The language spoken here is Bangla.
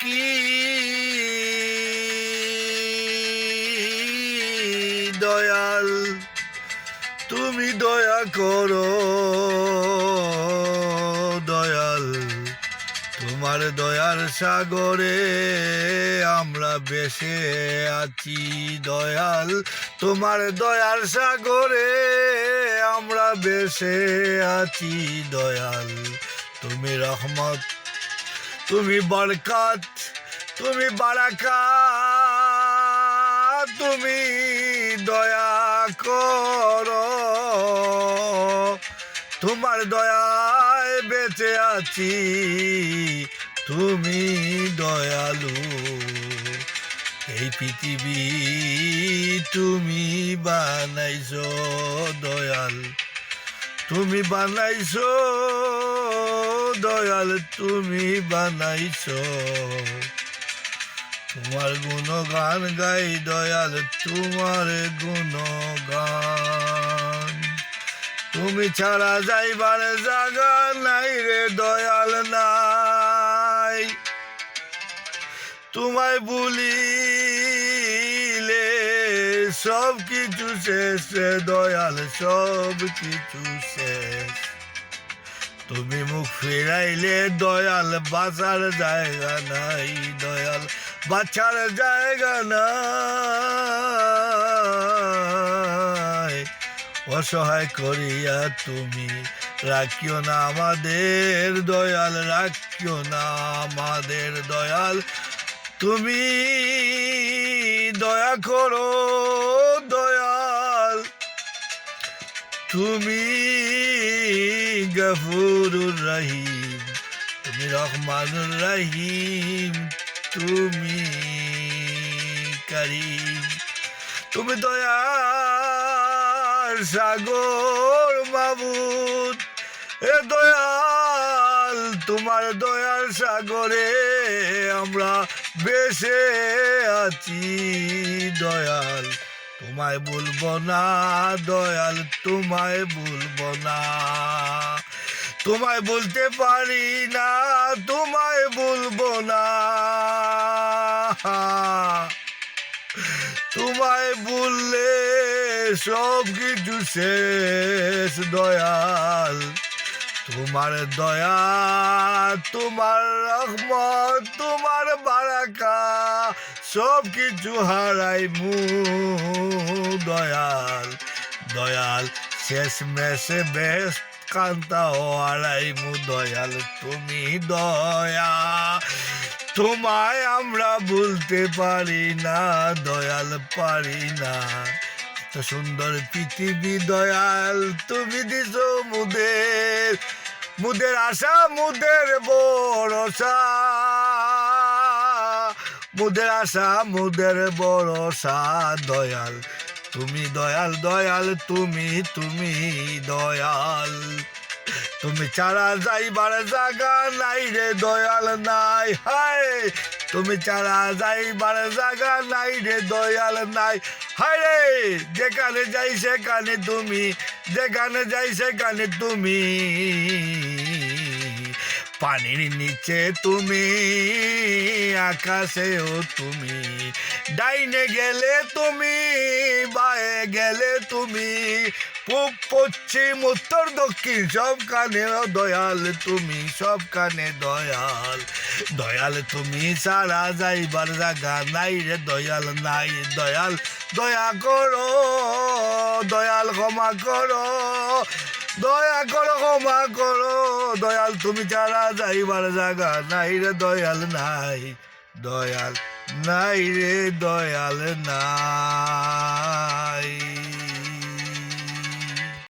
কি দয়াল, তুমি দয়া করো। দয়াল, তোমার দয়ার সাগরে আমরা বেসে আছি। দয়াল, তোমার দয়ার সাগরে আমরা বেসে আছি। দয়াল, তুমি রহমত তুমি বরকত, তুমি বারাকা তুমি দয়া করো। তোমার দয়ায় বেঁচে আছি, তুমি দয়ালু। এই পৃথিবী তুমি বানাইছো দয়াল। তুমি বানাইছো দয়াল তুমি বানাইছ। তোমার গুণগান গাই দয়াল, তোমার গুণগান। তুমি ছাড়া যাইবার জায়গা নাই রে দয়াল নাই। তোমায় বলিলে সব কিছু শেষ দয়াল সব কিছু শেষ। তুমি মুখ ফিরাইলে দয়াল বাঁচার জায়গা নাই, দয়াল বাঁচার জায়গা নাই। অসহায় করিয়া তুমি রাখিও না আমাদের, দয়াল রাখিও না আমাদের, দয়াল তুমি দয়া করো, দয়াল তুমি গফুরুর রহিম, তুমি রহমানুর রহিম, তুমি করিম। তুমি দয়ার সাগর মাবুদ, এ দয়াল তোমার দয়ার সাগরে আমরা বেসে আছি। দয়াল, তোমায় বলব না, দয়াল, তোমায় বলব না। তোমায় বলতে পারি না, তোমায় বলব না। তোমায় বললে সব কিছু শেষ, দয়াল। তোমার দয়া, তোমার রহমত, তোমার বারাকা সব কিছু হারাই মু, দয়াল। দয়াল শেষ মেশে বেশ কান্তা হারাই মু দয়াল, তুমি দয়া। তোমায় আমরা বলতে পারি না, দয়াল পারি না। এত সুন্দর পৃথিবী দয়াল, তুমি দিছ মুদের। মুদের আশা, মুদের ভরসা। মুদের আশা, মুদের ভরসা, দয়াল। তুমি দয়াল দয়াল, তুমি তুমি দয়াল। তুমি ছাড়া যাইবার জায়গা নাই রে দয়াল নাই, হায়। তুমি ছাড়া যাইবার জায়গা নাই রে দয়াল নাই, হায় রে। যেখানে যাই সেখানে তুমি, যেখানে যাই সেখানে তুমি। পানির নিচে তুমি, আকাশেও তুমি, ডাইনে গেলে তুমি গেলে তুমি। পূব, পশ্চিম, উত্তর, দক্ষিণ, সব কানে দয়াল তুমি, সব কানে দয়াল। দয়াল তুমি সারা যাইবার জায়গা নাই রে দয়াল, নাই দয়াল। দয়া করো, দয়াল ক্ষমা করো, দয়া করো, ক্ষমা করো। দয়াল তুমি ছাড়া যাইবার জায়গা নাই রে দয়াল, নাই দয়াল, নাই রে দয়াল নাই